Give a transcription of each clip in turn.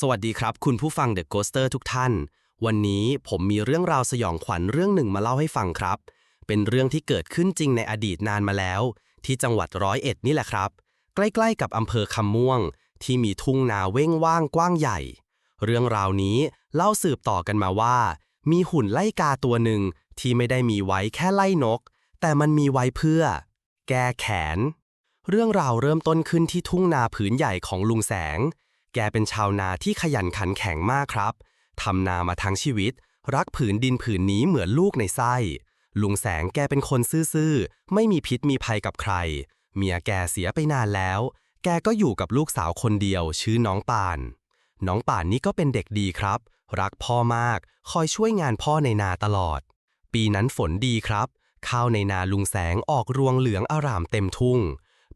สวัสดีครับ คุณผู้ฟัง The Ghoster ทุกท่าน วันนี้ผมมีเรื่องราวสยองขวัญเรื่องหนึ่งมาเล่าให้ฟังครับ เป็นเรื่องที่เกิดขึ้นจริงในอดีตนานมาแล้ว ที่จังหวัดร้อยเอ็ดนี่แหละครับ ใกล้ๆกับอำเภอคำม่วง ที่มีทุ่งนาเว้งว่างกว้างใหญ่ เรื่องราวนี้เล่าสืบต่อกันมาว่า มีหุ่นไล่กาตัวหนึ่งที่ไม่ได้มีไว้แค่ไล่นก แต่มันมีไว้เพื่อ แก้แขน เรื่องราวเริ่มต้นขึ้นที่ทุ่งนาผืนใหญ่ของลุงแสง แกเป็นชาวนาที่ขยันขันแข็งมากครับ ทำนามาทั้งชีวิต รักผืนดินผืนนี้เหมือนลูกในไส้ ลุงแสงแกเป็นคนซื่อๆ ไม่มีพิษมีภัยกับใคร เมียแกเสียไปนานแล้ว แกก็อยู่กับลูกสาวคนเดียว ชื่อน้องป่าน น้องป่านนี่ก็เป็นเด็กดีครับ รักพ่อมาก คอยช่วยงานพ่อในนาตลอด ปีนั้นฝนดีครับ ข้าวในนาลุงแสงออกรวงเหลืองอร่ามเต็มทุ่ง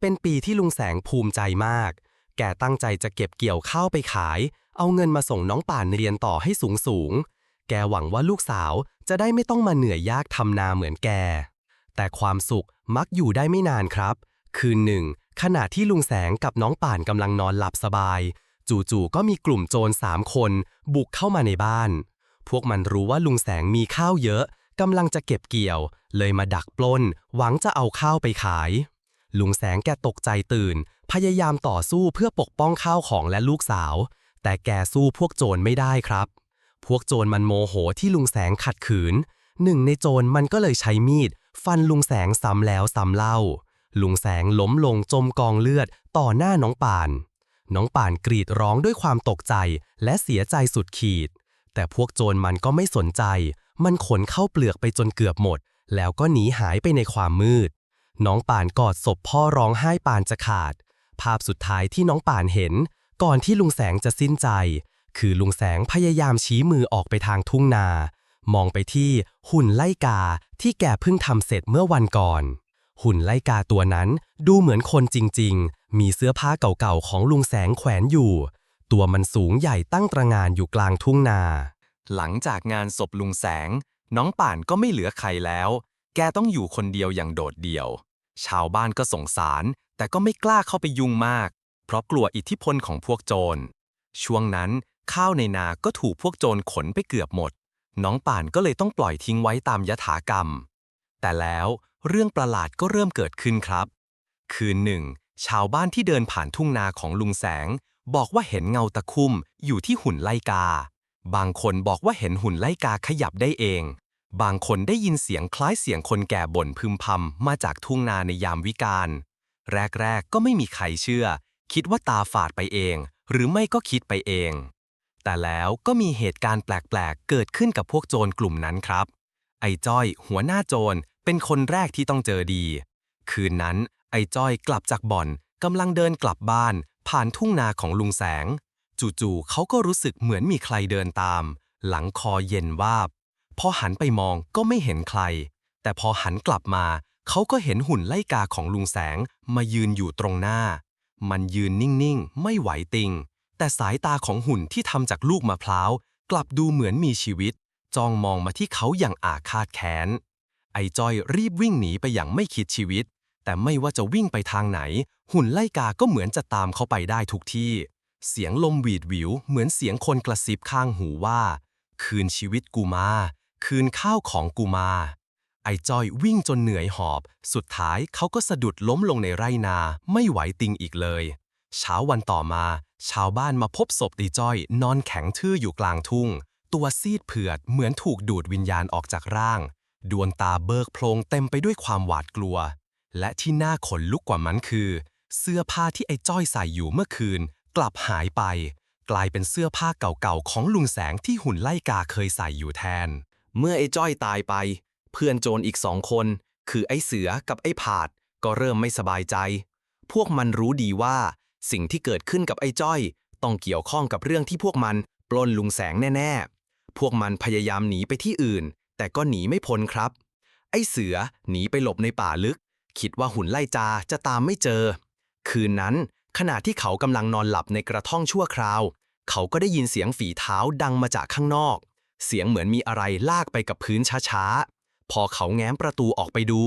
เป็นปีที่ลุงแสงภูมิใจมาก แกตั้งใจจะเก็บเกี่ยวข้าวไปขาย เอาเงินมาส่งน้องป่านเรียนต่อให้สูงสูง แกหวังว่าลูกสาวจะได้ไม่ต้องมาเหนื่อยยากทำนาเหมือนแก แต่ความสุขมักอยู่ได้ไม่นานครับ คืนหนึ่ง ขณะที่ลุงแสงกับน้องป่านกำลังนอนหลับสบาย จู่ๆก็มีกลุ่มโจรสามคนบุกเข้ามาในบ้าน พวกมันรู้ว่าลุงแสงมีข้าวเยอะกำลังจะเก็บเกี่ยว เลยมาดักปล้น หวังจะเอาข้าวไปขาย ลุงแสงแกตกใจตื่น พยายามต่อสู้เพื่อปกป้องข้าวของและลูกสาว แต่แกสู้พวกโจรไม่ได้ครับ พวกโจรมันโมโหที่ลุงแสงขัดขืน หนึ่งในโจรมันก็เลยใช้มีด ฟันลุงแสงซ้ำแล้วซ้ำเล่า ลุงแสงล้มลงจมกองเลือดต่อหน้าน้องป่าน น้องป่านกรีดร้องด้วยความตกใจและเสียใจสุดขีด แต่พวกโจรมันก็ไม่สนใจ มันขนเข้าเปลือกไปจนเกือบหมด แล้วก็หนีหายไปในความมืด น้องป่านกอดศพพ่อร้องไห้ปานจะขาด ภาพสุดท้ายที่น้องป่านเห็น ก่อนที่ลุงแสงจะสิ้นใจ คือลุงแสงพยายามชี้มือออกไปทางทุ่งนา มองไปที่หุ่นไล่กาที่แกเพิ่งทำเสร็จเมื่อวันก่อน หุ่นไล่กาตัวนั้นดูเหมือนคนจริง ๆ มีเสื้อผ้าเก่าๆของลุงแสงแขวนอยู่ ตัวมันสูงใหญ่ตั้งตระงานอยู่กลางทุ่งนา หลังจากงานศพลุงแสง น้องป่านก็ไม่เหลือใครแล้ว แกต้องอยู่คนเดียวอย่างโดดเดี่ยว ชาวบ้านก็สงสาร แต่ก็ไม่กล้าเข้าไปยุ่งมาก เพราะกลัวอิทธิพลของพวกโจร ช่วงนั้นข้าวในนาก็ถูกพวกโจรขนไปเกือบหมด น้องป่านก็เลยต้องปล่อยทิ้งไว้ตามยถากรรม แต่แล้วเรื่องประหลาดก็เริ่มเกิดขึ้นครับ คืนหนึ่ง ชาวบ้านที่เดินผ่านทุ่งนาของลุงแสง บอกว่าเห็นเงาตะคุ่มอยู่ที่หุ่นไล่กา บางคนบอกว่าเห็นหุ่นไล่กาขยับได้เอง บางคนได้ยินเสียงคล้ายเสียงคนแก่บ่นพึมพำมาจากทุ่งนาในยามวิกาล แรกๆ ก็ไม่มีใครเชื่อ คิดว่าตาฝาดไปเอง หรือไม่ก็คิดไปเอง แต่แล้วก็มีเหตุการณ์แปลกๆ เกิดขึ้นกับพวกโจรกลุ่มนั้นครับ ไอ้จ้อย หัวหน้าโจร เป็นคนแรกที่ต้องเจอดี คืนนั้น ไอ้จ้อยกลับจากบ่อนกำลังเดินกลับบ้าน ผ่านทุ่งนาของลุงแสง จู่ๆเขาก็รู้สึกเหมือนมีใครเดินตาม หลังคอเย็นวาบ พอหันไปมองก็ไม่เห็นใคร แต่พอหันกลับมา เขาก็เห็นหุ่นไล่กาของลุงแสงมายืนอยู่ตรงหน้า มันยืนนิ่งๆ ไม่ไหวติง แต่สายตาของหุ่นที่ทำจากลูกมะพร้าว กลับดูเหมือนมีชีวิต จ้องมองมาที่เขาอย่างอาฆาตแค้น ไอ้จอยรีบวิ่งหนีไปอย่างไม่คิดชีวิต แต่ไม่ว่าจะวิ่งไปทางไหน หุ่นไล่กาก็เหมือนจะตามเขาไปได้ทุกที่ เสียงลมหวีดหวิว เหมือนเสียงคนกระซิบข้างหูว่า คืนชีวิตกูมา คืนข้าวของกูมา ไอ้จอยวิ่งจนเหนื่อยหอบ สุดท้ายเขาก็สะดุดล้มลงในไร่นาไม่ไหวติงอีกเลย เช้าวันต่อมา ชาวบ้านมาพบศพตีจ้อย นอนแข็งทื่ออยู่กลางทุ่ง ตัวซีดเผือดเหมือนถูกดูดวิญญาณออกจากร่าง ดวงตาเบิกโพลงเต็มไปด้วยความหวาดกลัว และที่น่าขนลุกกว่ามันคือ เสื้อผ้าที่ไอ้จ้อยใส่อยู่เมื่อคืน กลับหายไป กลายเป็นเสื้อผ้าเก่าๆของลุงแสงที่หุ่นไล่กาเคยใส่อยู่แทน เมื่อไอ้จ้อยตายไป เพื่อนโจรอีกสองคน คือไอ้เสือกับไอ้ผาด ก็เริ่มไม่สบายใจ พวกมันรู้ดีว่า สิ่งที่เกิดขึ้นกับไอ้จ้อย ต้องเกี่ยวข้องกับเรื่องที่พวกมันปล้นลุงแสงแน่ๆ พวกมันพยายามหนีไปที่อื่น แต่ก็หนีไม่พ้นครับ ไอ้เสือหนีไปหลบในป่าลึก คิดว่าหุ่นไล่จาจะตามไม่เจอ คืนนั้นขณะที่เขากำลังนอนหลับในกระท่องชั่วคราว เขาก็ได้ยินเสียงฝีเท้าดังมาจากข้างนอก เสียงเหมือนมีอะไรลากไปกับพื้นช้าๆ พอเขาแง้มประตูออกไปดู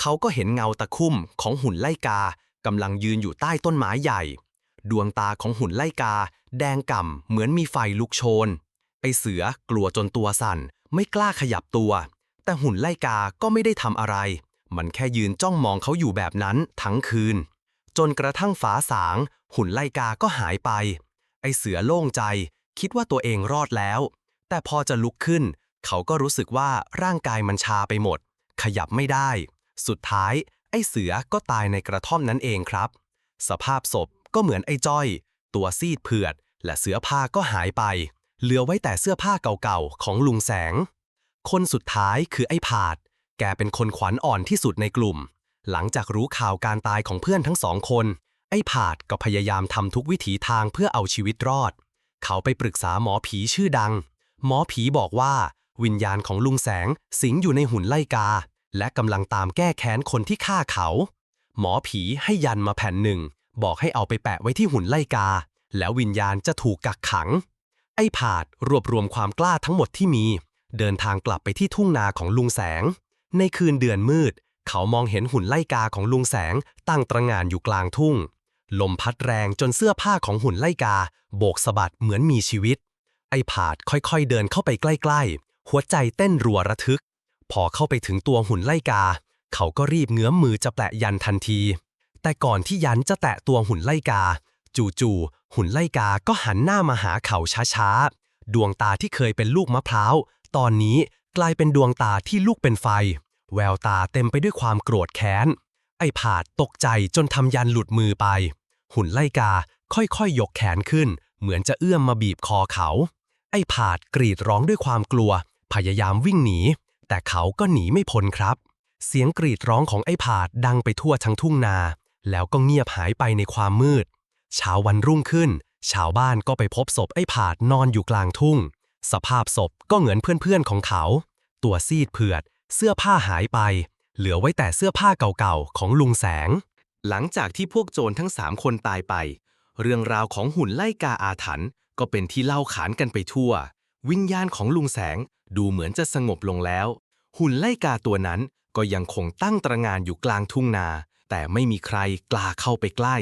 เขาก็เห็นเงาตะคุ่มของหุ่นไล่กากำลังยืนอยู่ใต้ต้นไม้ใหญ่ ดวงตาของหุ่นไล่กา แดงก่ำเหมือนมีไฟลุกโชน ไอเสือกลัวจนตัวสั่น ไม่กล้าขยับตัว แต่หุ่นไล่กาก็ไม่ได้ทำอะไร มันแค่ยืนจ้องมองเขาอยู่แบบนั้นทั้งคืน จนกระทั่งฟ้าสาง หุ่นไล่กาก็หายไป ไอเสือโล่งใจ คิดว่าตัวเองรอดแล้ว แต่พอจะลุกขึ้น เขาก็รู้สึกว่าร่างกายมันชาไปหมด ขยับไม่ได้ สุดท้าย ไอเสือก็ตายในกระท่อมนั้นเองครับ สภาพศพก็เหมือนไอ้จ้อย ตัวซีดเผือด และเสื้อผ้าก็หายไป เหลือไว้แต่เสื้อผ้าเก่าๆของลุงแสง คนสุดท้ายคือไอ้ผาด แกเป็นคนขวัญอ่อนที่สุดในกลุ่ม หลังจากรู้ข่าวการตายของเพื่อนทั้งสองคน ไอ้ผาดก็พยายามทำทุกวิถีทางเพื่อเอาชีวิตรอด เขาไปปรึกษาหมอผีชื่อดัง หมอผีบอกว่า วิญญาณของลุงแสงสิงอยู่ในหุ่นไล่กา และกำลังตามแก้แค้นคนที่ฆ่าเขา หมอผีให้ยันมาแผ่นหนึ่ง บอกให้เอาไปแปะไว้ที่หุ่นไล่กา แล้ววิญญาณจะถูกกักขัง ไอ้ผาดรวบรวมความกล้าทั้งหมดที่มี เดินทางกลับไปที่ทุ่งนาของลุงแสง ในคืนเดือนมืด เขามองเห็นหุ่นไล่กาของลุงแสงตั้งตระหง่านอยู่กลางทุ่งลมพัดแรงจนเสื้อผ้าของหุ่นไล่กา โบกสะบัดเหมือนมีชีวิต ไอ้ผาดค่อยๆเดินเข้าไปใกล้ๆ หัวใจเต้นรัวระทึก พอเข้าไปถึงตัวหุ่นไล่กา เขาก็รีบเงื้อมมือจะแปะยันทันที แต่ก่อนที่ยันจะแตะตัวหุ่นไล่กา จู่ๆหุ่นไล่กาก็หันหน้ามาหาเขาช้าๆ ดวงตาที่เคยเป็นลูกมะพร้าว ตอนนี้กลายเป็นดวงตาที่ลูกเป็นไฟ แววตาเต็มไปด้วยความโกรธแค้น ไอ้ผาดตกใจจนทำยันหลุดมือไป หุ่นไล่กาค่อยๆยกแขนขึ้น เหมือนจะเอื้อมมาบีบคอเขา ไอ้ผาดกรีดร้องด้วยความกลัว พยายามวิ่งหนี แต่เขาก็หนีไม่พ้นครับ เสียงกรีดร้องของไอ้ผาดดังไปทั่วทั้งทุ่งนา แล้วก็เงียบหายไปในความมืด เช้าวันรุ่งขึ้น ชาวบ้านก็ไปพบศพไอ้ผาดนอนอยู่กลางทุ่ง สภาพศพก็เหมือนเพื่อนๆของเขา ตัวซีดเผือด เสื้อผ้าหายไป เหลือไว้แต่เสื้อผ้าเก่าๆของลุงแสง หลังจากที่พวกโจรทั้งสามคนตายไป เรื่องราวของหุ่นไล่กาอาถรรพ์ ก็เป็นที่เล่าขานกันไปทั่ว วิญญาณของลุงแสงดูเหมือนจะสงบลงแล้ว หุ่นไล่กาตัวนั้นก็ยังคงตั้งตระงานอยู่กลางทุ่งนา แต่ไม่มีใครกล้าเข้าไปใกล้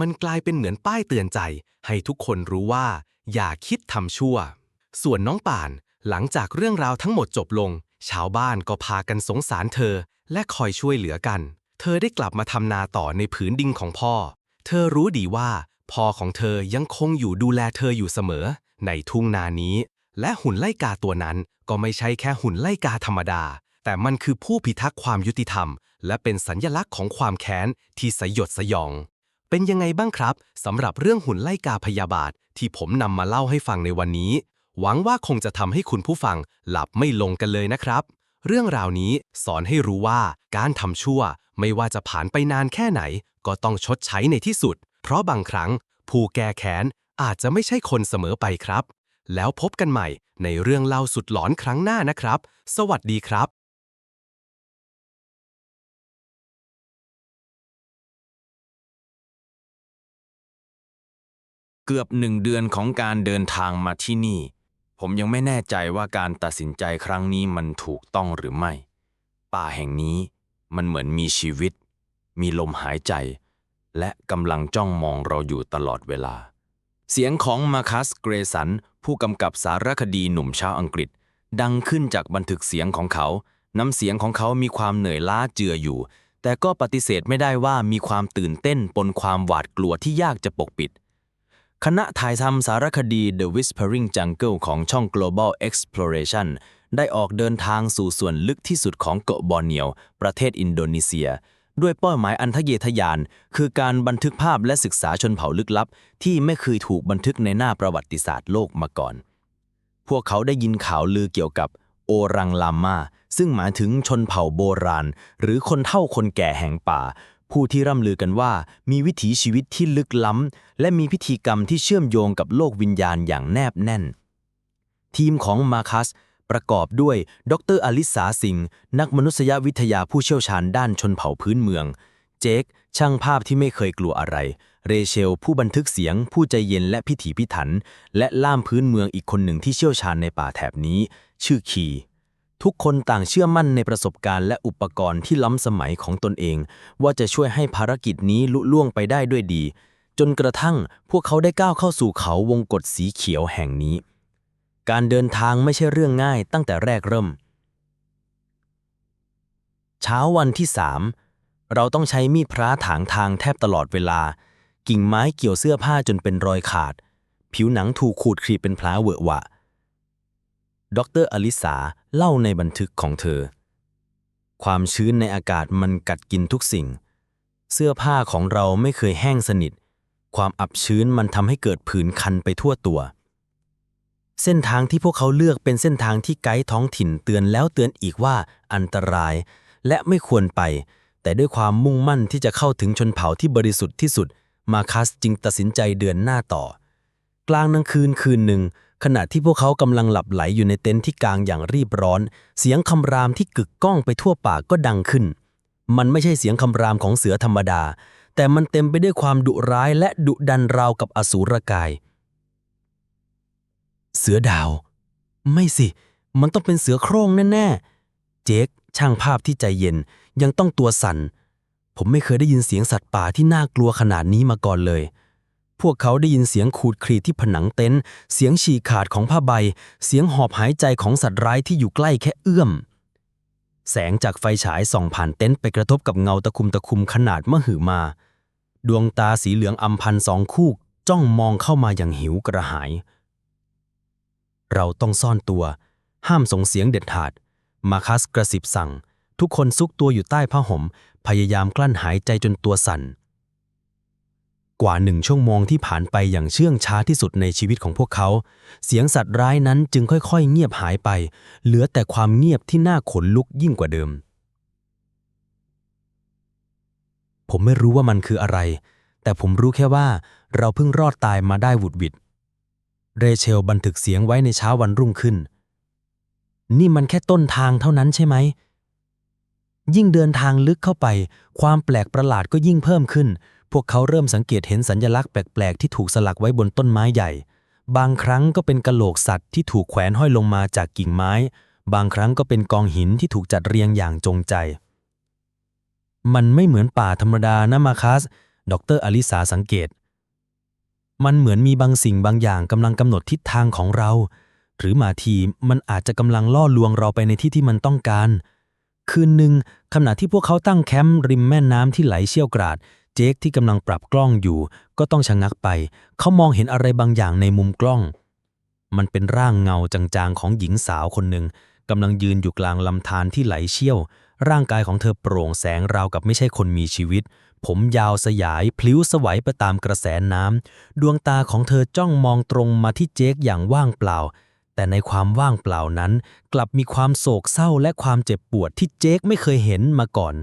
มันกลายเป็นเหมือนป้ายเตือนใจ ให้ทุกคนรู้ว่า อย่าคิดทำชั่ว ส่วนน้องป่าน หลังจากเรื่องราวทั้งหมดจบลง ชาวบ้านก็พากันสงสารเธอ และคอยช่วยเหลือกัน เธอได้กลับมาทำนาต่อในผืนดินของพ่อ เธอรู้ดีว่า พ่อของเธอยังคงอยู่ดูแลเธออยู่เสมอ ในทุ่งนานี้ และหุ่นไล่กาตัวนั้นก็ไม่ใช่แค่หุ่นไล่กาธรรมดา แต่มันคือผู้พิทักษ์ความยุติธรรม และเป็นสัญญลักษณ์ของความแค้นที่สยดสยอง เป็นยังไงบ้างครับสำหรับเรื่องหุ่นไล่กาพยาบาท ที่ผมนำมาเล่าให้ฟังในวันนี้ หวังว่าคงจะทำให้คุณผู้ฟังหลับไม่ลงกันเลยนะครับ เรื่องราวนี้สอนให้รู้ว่าการทำชั่ว ไม่ว่าจะผ่านไปนานแค่ไหน ก็ต้องชดใช้ในที่สุด เพราะบางครั้งผู้แก้แค้นอาจจะไม่ใช่คนเสมอไปครับ แล้วพบกันใหม่ในเรื่องเล่าสุดหลอนครั้งหน้านะครับ สวัสดีครับเกือบหนึ่งเดือนของการเดินทางมาที่นี่ ผมยังไม่แน่ใจว่าการตัดสินใจครั้งนี้มันถูกต้องหรือไม่ ป่าแห่งนี้มันเหมือนมีชีวิต มีลมหายใจ และกำลังจ้องมองเราอยู่ตลอดเวลา เสียงของมาคัสเกรสัน ผู้กำกับสารคดีหนุ่มชาวอังกฤษ ดังขึ้นจากบันทึกเสียงของเขา น้ำเสียงของเขามีความเหนื่อยล้าเจืออยู่ แต่ก็ปฏิเสธไม่ได้ว่ามีความตื่นเต้นปนความหวาดกลัวที่ยากจะปกปิด คณะถ่ายทำสารคดี The Whispering Jungle ของช่อง Global Exploration ได้ออกเดินทางสู่ส่วนลึกที่สุดของเกาะบอร์เนียว ประเทศอินโดนีเซีย ด้วยเป้าหมายอันทะเยอทะยาน คือการบันทึกภาพและศึกษาชนเผ่าลึกลับ ที่ไม่เคยถูกบันทึกในหน้าประวัติศาสตร์โลกมาก่อน พวกเขาได้ยินข่าวลือเกี่ยวกับโอรังลามาซึ่งหมายถึงชนเผ่าโบราณ หรือคนเฒ่าคนแก่แห่งป่า ผู้ที่ร่ำลือกันว่ามีวิถีชีวิตที่ลึกล้ำ และมีพิธีกรรมที่เชื่อมโยงกับโลกวิญญาณอย่างแนบแน่น ทีมของมาคัส ประกอบด้วย ดรอลิสาสิงห์นักมนุษยวิทยาผู้เชี่ยวชาญด้านชนเผ่าพื้นเมือง เจค ช่างภาพที่ไม่เคยกลัวอะไร เรเชล ผู้บันทึกเสียง ผู้ใจเย็นและพิถีพิถัน และล่ามพื้นเมืองอีกคนหนึ่งที่เชี่ยวชาญในป่าแถบนี้ ชื่อคีทุกคนต่างเชื่อมั่นในประสบการณ์และอุปกรณ์ที่ล้ำสมัยของตนเอง ว่าจะช่วยให้ภารกิจนี้ลุล่วงไปได้ด้วยดี จนกระทั่งพวกเขาได้ก้าวเข้าสู่เขาวงกฏสีเขียวแห่งนี้ การเดินทางไม่ใช่เรื่องง่ายตั้งแต่แรกเริ่ม เช้าวันที่สามเราต้องใช้มีดพระถางทางแทบตลอดเวลา กิ่งไม้เกี่ยวเสื้อผ้าจนเป็นรอยขาด ผิวหนังถูกขูดครีบเป็นแผลเวอะวะ ดรอลิสาเล่าในบันทึกของเธอ ความชื้นในอากาศมันกัดกินทุกสิ่ง เสื้อผ้าของเราไม่เคยแห้งสนิท ความอับชื้นมันทำให้เกิดผื่นคันไปทั่วตัว เส้นทางที่พวกเขาเลือกเป็นเส้นทางที่ไกด์ท้องถิ่นเตือนแล้วเตือนอีกว่าอันตราย และไม่ควรไป แต่ด้วยความมุ่งมั่นที่จะเข้าถึงชนเผ่าที่บริสุทธิ์ที่สุด มาคัสจึงตัดสินใจเดินหน้าต่อ กลางนังคืนคืนหนึ่ง ขณะที่พวกเขากำลังหลับไหลอยู่ในเต็นท์ที่กลางอย่างรีบร้อน เสียงคำรามที่กึกก้องไปทั่วป่าก็ดังขึ้น มันไม่ใช่เสียงคำรามของเสือธรรมดา แต่มันเต็มไปด้วยความดุร้ายและดุดันราวกับอสูรกาย เสือดาว ไม่สิ มันต้องเป็นเสือโคร่งแน่ๆ เจคช่างภาพที่ใจเย็นยังต้องตัวสั่น ผมไม่เคยได้ยินเสียงสัตว์ป่าที่น่ากลัวขนาดนี้มาก่อนเลย พวกเขาได้ยินเสียงขูดครีดที่ผนังเต็นท์เสียงฉีกขาดของผ้าใบ เสียงหอบหายใจของสัตว์ร้ายที่อยู่ใกล้แค่เอื้อม แสงจากไฟฉายส่องผ่านเต็นท์ไปกระทบกับเงาตะคุมตะคุมขนาดมหึมา ดวงตาสีเหลืองอำพันสองคู่จ้องมองเข้ามาอย่างหิวกระหาย เราต้องซ่อนตัว ห้ามส่งเสียงเด็ดขาด มาคัสกระสิบสั่ง ทุกคนซุกตัวอยู่ใต้ผ้าห่ม พยายามกลั้นหายใจจนตัวสั่น กว่าหนึ่งชั่วโมงที่ผ่านไปอย่างเชื่องช้าที่สุดในชีวิตของพวกเขา เสียงสัตว์ร้ายนั้นจึงค่อยๆ เงียบหายไป เหลือแต่ความเงียบที่น่าขนลุกยิ่งกว่าเดิม ผมไม่รู้ว่ามันคืออะไร แต่ผมรู้แค่ว่าเราเพิ่งรอดตายมาได้หวุดหวิด เรเชลบันทึกเสียงไว้ในเช้าวันรุ่งขึ้น นี่มันแค่ต้นทางเท่านั้นใช่ไหม ยิ่งเดินทางลึกเข้าไป ความแปลกประหลาดก็ยิ่งเพิ่มขึ้น พวกเขาเริ่มสังเกตเห็นสัญลักษณ์แปลก ๆ ที่ถูกสลักไว้บนต้นไม้ใหญ่ บางครั้งก็เป็นกะโหลกสัตว์ที่ถูกแขวนห้อยลงมาจากกิ่งไม้ บางครั้งก็เป็นกองหินที่ถูกจัดเรียงอย่างจงใจ มันไม่เหมือนป่าธรรมดานะมาคัส ดรอลิสาสังเกต มันเหมือนมีบางสิ่งบางอย่างกำลังกำหนดทิศทางของเรา หรือมาทีมันอาจจะกำลังล่อลวงเราไปในที่ที่มันต้องการ คืนหนึ่งขณะที่พวกเขาตั้งแคมป์ริมแม่น้ำที่ไหลเชี่ยวกราด เจคที่กำลังปรับกล้องอยู่ ก็ต้องชะงักไป เขามองเห็นอะไรบางอย่างในมุมกล้อง มันเป็นร่างเงาจางๆของหญิงสาวคนหนึ่งกำลังยืนอยู่กลางลำธารที่ไหลเชี่ยว ร่างกายของเธอโปร่งแสงราวกับไม่ใช่คนมีชีวิต ผมยาวสยายพลิ้วสวัยไปตามกระแสน้ำดวงตาของเธอจ้องมองตรงมาที่เจคอย่างว่างเปล่า แต่ในความว่างเปล่านั้น กลับมีความโศกเศร้าและความเจ็บปวดที่เจคไม่เคยเห็นมาก่อน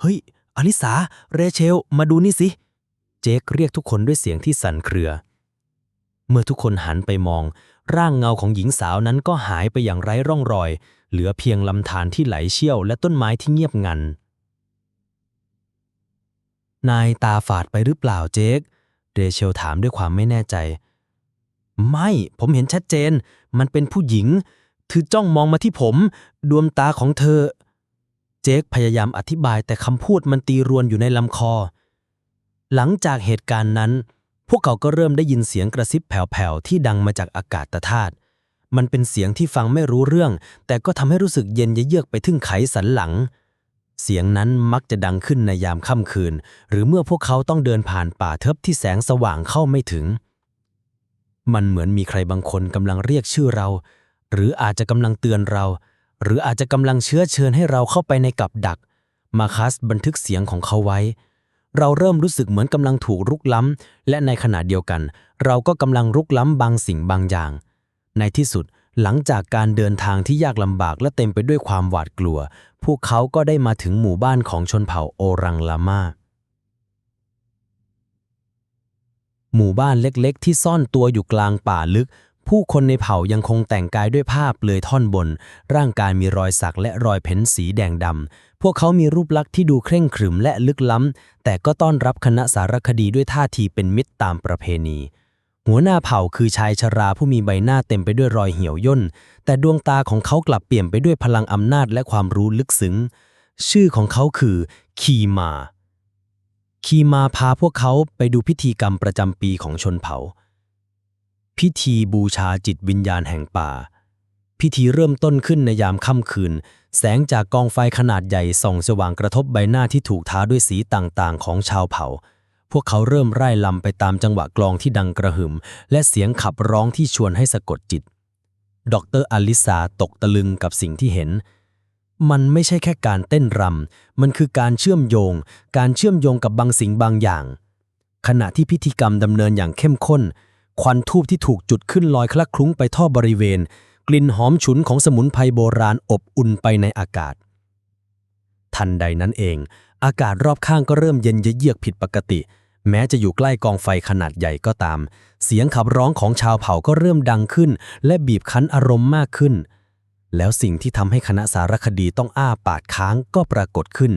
เฮ้ย อลิสา เรเชล มาดูนี่สิ เจคเรียกทุกคนด้วยเสียงที่สั่นเครือ เมื่อทุกคนหันไปมอง ร่างเงาของหญิงสาวนั้นก็หายไปอย่างไร้ร่องรอย เหลือเพียงลำธารที่ไหลเชี่ยวและต้นไม้ที่เงียบงัน นายตาฝาดไปหรือเปล่าเจค เรเชลถามด้วยความไม่แน่ใจ ไม่ ผมเห็นชัดเจน มันเป็นผู้หญิงถือจ้องมองมาที่ผม ดวงตาของเธอ เจคพยายามอธิบายแต่คำพูดมันตีรวนอยู่ในลำคอ หลังจากเหตุการณ์นั้น พวกเขาก็เริ่มได้ยินเสียงกระซิบแผ่วๆที่ดังมาจากอากาศธาตุมันเป็นเสียงที่ฟังไม่รู้เรื่อง แต่ก็ทำให้รู้สึกเย็นเยือกไปถึงไขสันหลัง เสียงนั้นมักจะดังขึ้นในยามค่ำคืน หรือเมื่อพวกเขาต้องเดินผ่านป่าเทิบที่แสงสว่างเข้าไม่ถึง มันเหมือนมีใครบางคนกำลังเรียกชื่อเรา หรืออาจจะกำลังเตือนเรา หรืออาจจะกำลังเชื้อเชิญให้เราเข้าไปในกับดัก มาคัสบันทึกเสียงของเขาไว้ เราเริ่มรู้สึกเหมือนกำลังถูกรุกล้ำ และในขณะเดียวกัน เราก็กำลังรุกล้ำบางสิ่งบางอย่าง ในที่สุด หลังจากการเดินทางที่ยากลำบากและเต็มไปด้วยความหวาดกลัว พวกเขาก็ได้มาถึงหมู่บ้านของชนเผ่าโอรังลามาหมู่บ้านเล็กๆ ที่ซ่อนตัวอยู่กลางป่าลึก ผู้คนในเผ่ายังคงแต่งกายด้วยผ้าเปลือยท่อนบน ร่างกายมีรอยสักและรอยเพ้นสีแดงดำ พวกเขามีรูปลักษณ์ที่ดูเคร่งขรึมและลึกล้ำ แต่ก็ต้อนรับคณะสารคดีด้วยท่าทีเป็นมิตรตามประเพณี หัวหน้าเผ่าคือชายชราผู้มีใบหน้าเต็มไปด้วยรอยเหี่ยวย่น แต่ดวงตาของเขากลับเปลี่ยนไปด้วยพลังอำนาจและความรู้ลึกซึ้ง ชื่อของเขาคือคีมา คีมาพาพวกเขาไปดูพิธีกรรมประจำปีของชนเผ่า พิธีบูชาจิตวิญญาณแห่งป่า พิธีเริ่มต้นขึ้นในยามค่ำคืน แสงจากกองไฟขนาดใหญ่ส่องสว่างกระทบใบหน้าที่ถูกทาด้วยสีต่างๆ ของชาวเผ่า วกเขาเริ่มไร่ลำไปตามจังหวะกลองที่ดังกระหึ่มและเสียงขับร้องที่ชวนให้สะกดจิต ดรอลิสาตกตะลึงกับสิ่งที่เห็น มันไม่ใช่แค่การเต้นรำ มันคือการเชื่อมโยง การเชื่อมโยงกับบางสิ่งบางอย่าง ขณะที่พิธีกรรมดำเนินอย่างเข้มข้น ควันทูบที่ถูกจุดขึ้นลอยคลักคลุ้งไปทั่วบริเวณ กลิ่นหอมฉุนของสมุนไพรโบราณอบอุ่นไปในอากาศ ทันใดนั้นเองอากาศรอบข้างก็เริ่มเย็นเยือกผิดปกติ แม้จะอยู่ใกล้กองไฟขนาดใหญ่ก็ตาม เสียงขับร้องของชาวเผ่าก็เริ่มดังขึ้น และบีบคั้นอารมณ์มากขึ้น แล้วสิ่งที่ทำให้คณะสารคดีต้องอ้าปากค้างก็ปรากฏขึ้น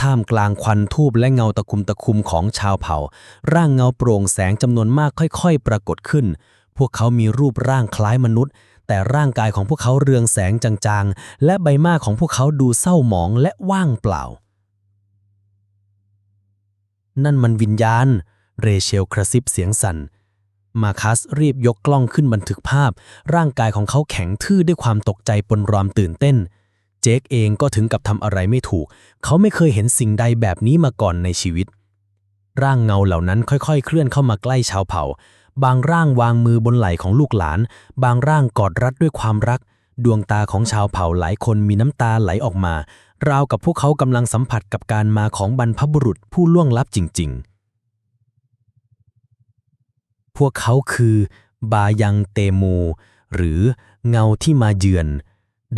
ท่ามกลางควันทูบและเงาตะคุมตะคุมของชาวเผ่า ร่างเงาโปร่งแสงจำนวนมากค่อย ๆ ปรากฏขึ้น พวกเขามีรูปร่างคล้ายมนุษย์ แต่ร่างกายของพวกเขาเรืองแสงจางๆ และใบหน้าของพวกเขาดูเศร้าหมองและว่างเปล่า นั่นมันวิญญาณ เรเชลกระซิบเสียงสั่น มาคัสรีบยกกล้องขึ้นบันทึกภาพ ร่างกายของเขาแข็งทื่อด้วยความตกใจปนรามตื่นเต้น เจคเองก็ถึงกับทำอะไรไม่ถูก เขาไม่เคยเห็นสิ่งใดแบบนี้มาก่อนในชีวิต ร่างเงาเหล่านั้นค่อยๆ เคลื่อนเข้ามาใกล้ชาวเผ่า บางร่างวางมือบนไหล่ของลูกหลาน บางร่างกอดรัดด้วยความรัก ดวงตาของชาวเผ่าหลายคนมีน้ำตาไหลออกมา ราวกับพวกเขากำลังสัมผัสกับการมาของบรรพบุรุษผู้ล่วงลับจริง ๆ พวกเขาคือบายังเตมูหรือเงาที่มาเยือน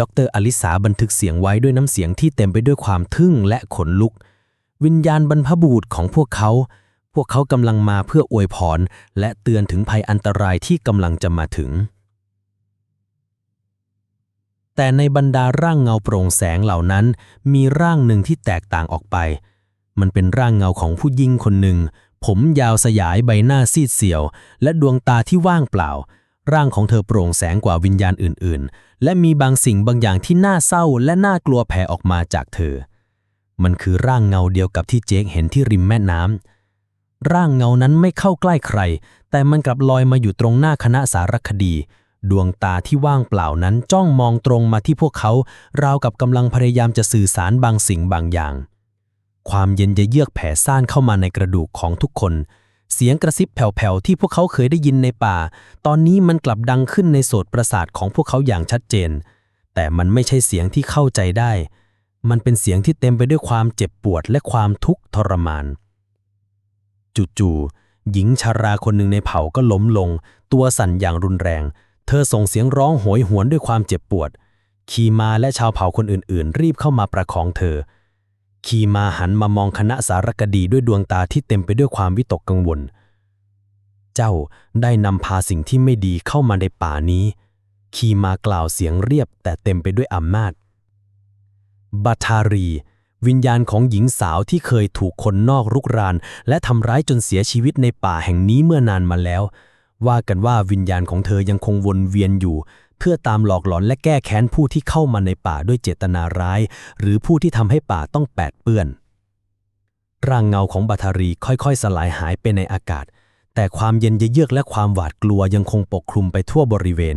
ดรอลิสาบันทึกเสียงไว้ด้วยน้ำเสียงที่เต็มไปด้วยความทึ่งและขนลุก วิญญาณบรรพบุรุษของพวกเขา พวกเขากำลังมาเพื่ออวยพรและเตือนถึงภัยอันตรายที่กำลังจะมาถึง แต่ในบรรดาร่างเงาโปร่งแสงเหล่านั้น มีร่างหนึ่งที่แตกต่างออกไป มันเป็นร่างเงาของผู้หญิงคนหนึ่ง ผมยาวสยายใบหน้าซีดเซียว และดวงตาที่ว่างเปล่า ร่างของเธอโปร่งแสงกว่าวิญญาณอื่น ๆ และมีบางสิ่งบางอย่างที่น่าเศร้าและน่ากลัวแผ่ออกมาจากเธอ มันคือร่างเงาเดียวกับที่เจคเห็นที่ริมแม่น้ำร่างเงานั้นไม่เข้าใกล้ใคร แต่มันกลับลอยมาอยู่ตรงหน้าคณะสารคดี ดวงตาที่ว่างเปล่านั้นจ้องมองตรงมาที่พวกเขา ราวกับกำลังพยายามจะสื่อสารบางสิ่งบางอย่าง ความเย็นเยือกแผ่ซ่านเข้ามาในกระดูกของทุกคน เสียงกระซิบแผ่วๆที่พวกเขาเคยได้ยินในป่า ตอนนี้มันกลับดังขึ้นในโสตประสาทของพวกเขาอย่างชัดเจน แต่มันไม่ใช่เสียงที่เข้าใจได้ มันเป็นเสียงที่เต็มไปด้วยความเจ็บปวดและความทุกข์ทรมาน จู่ๆหญิงชาราคนหนึ่งในเผ่าก็ล้มลง ตัวสั่นอย่างรุนแรง เธอส่งเสียงร้องโหยหวนด้วยความเจ็บปวด คีมาและชาวเผ่าคนอื่นๆ รีบเข้ามาประคองเธอ คีมาหันมามองคณะสารคดีด้วยดวงตาที่เต็มไปด้วยความวิตกกังวล เจ้าได้นำพาสิ่งที่ไม่ดีเข้ามาในป่านี้ คีมากล่าวเสียงเรียบแต่เต็มไปด้วยอำนาจบัทารี วิญญาณของหญิงสาวที่เคยถูกคนนอกรุกราน และทำร้ายจนเสียชีวิตในป่าแห่งนี้เมื่อนานมาแล้ว ว่ากันว่าวิญญาณของเธอยังคงวนเวียนอยู่ เพื่อตามหลอกหลอนและแก้แค้นผู้ที่เข้ามาในป่าด้วยเจตนาร้าย หรือผู้ที่ทำให้ป่าต้องแปดเปื้อน ร่างเงาของบัทารีค่อยๆ สลายหายไปในอากาศ แต่ความเย็นเยือกและความหวาดกลัวยังคงปกคลุมไปทั่วบริเวณ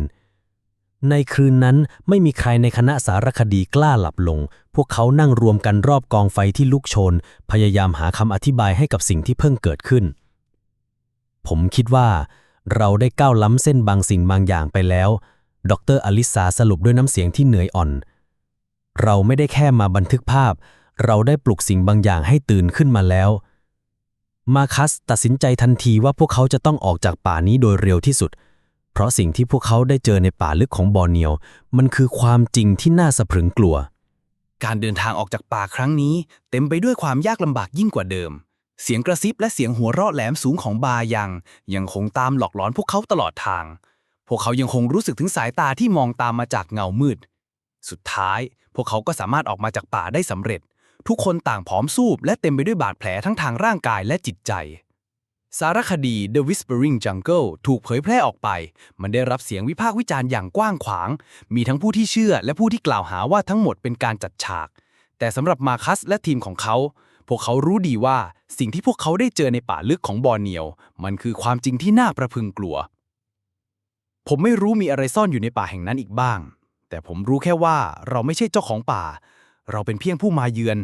ในคืนนั้นไม่มีใครในคณะสารคดีกล้าหลับลง พวกเขานั่งรวมกันรอบกองไฟที่ลุกโชน พยายามหาคำอธิบายให้กับสิ่งที่เพิ่งเกิดขึ้น ผมคิดว่า เราได้ก้าวล้ำเส้นบางสิ่งบางอย่างไปแล้ว ดรอลิสาสรุปด้วยน้ำเสียงที่เหนื่อยอ่อน เราไม่ได้แค่มาบันทึกภาพ เราได้ปลุกสิ่งบางอย่างให้ตื่นขึ้นมาแล้ว มาคัสตัดสินใจทันทีว่าพวกเขาจะต้องออกจากป่านี้โดยเร็วที่สุด เพราะสิ่งที่พวกเขาได้เจอในป่าลึกของบอร์เนียว มันคือความจริงที่น่าสะพรึงกลัว การเดินทางออกจากป่าครั้งนี้ เต็มไปด้วยความยากลำบากยิ่งกว่าเดิม เสียงกระซิบและเสียงหัวเราะแหลมสูงของบายัง ยังคงตามหลอกหลอนพวกเขาตลอดทาง พวกเขายังคงรู้สึกถึงสายตาที่มองตามมาจากเงามืด สุดท้าย พวกเขาก็สามารถออกมาจากป่าได้สำเร็จ ทุกคนต่างผอมซูบและเต็มไปด้วยบาดแผลทั้งทางร่างกายและจิตใจ สารคดี The Whispering Jungle ถูกเผยแพร่ออกไป มันได้รับเสียงวิพากษ์วิจารณ์อย่างกว้างขวาง มีทั้งผู้ที่เชื่อและผู้ที่กล่าวหาว่าทั้งหมดเป็นการจัดฉาก แต่สำหรับมาคัสและทีมของเขา พวกเขารู้ดีว่าสิ่งที่พวกเขาได้เจอในป่าลึกของบอร์เนียว มันคือความจริงที่น่าประพึงกลัว ผมไม่รู้มีอะไรซ่อนอยู่ในป่าแห่งนั้นอีกบ้าง แต่ผมรู้แค่ว่าเราไม่ใช่เจ้าของป่า เราเป็นเพียงผู้มาเยือน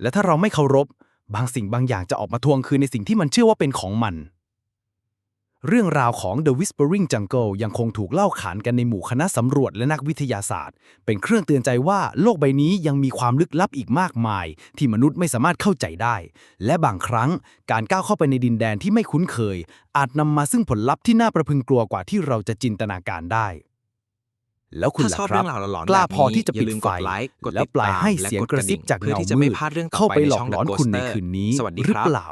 และถ้าเราไม่เคารพ บางสิ่งบางอย่างจะออกมาทวงคืนในสิ่งที่มันเชื่อว่าเป็นของมัน เรื่องราวของ The Whispering Jungle ยังคงถูกเล่าขานกันในหมู่คณะสำรวจและนักวิทยาศาสตร์ เป็นเครื่องเตือนใจว่าโลกใบนี้ยังมีความลึกลับอีกมากมาย ที่มนุษย์ไม่สามารถเข้าใจได้ และบางครั้งการก้าวเข้าไปในดินแดนที่ไม่คุ้นเคย อาจนำมาซึ่งผลลัพธ์ที่น่าประพรึงกลัวกว่าที่เราจะจินตนาการได้ แล้วคุณถ้าล่ะชอบครัเรื่บองราวหลอนๆกล้าแบบนี้พอที่จะอย่าปิดลืมไฟกดไลค์กดแล้วปล่อยให้ติดตามเสียงกระซิบจากและกดกระดิ่งเงาเพื่อที่จะมืไม่ดพลาดเรื่องต่อเข้าไปไปในหลอช่กองหลอน The คุณใน Ghoster คืนนี้สวัสดีหรือครับเปล่า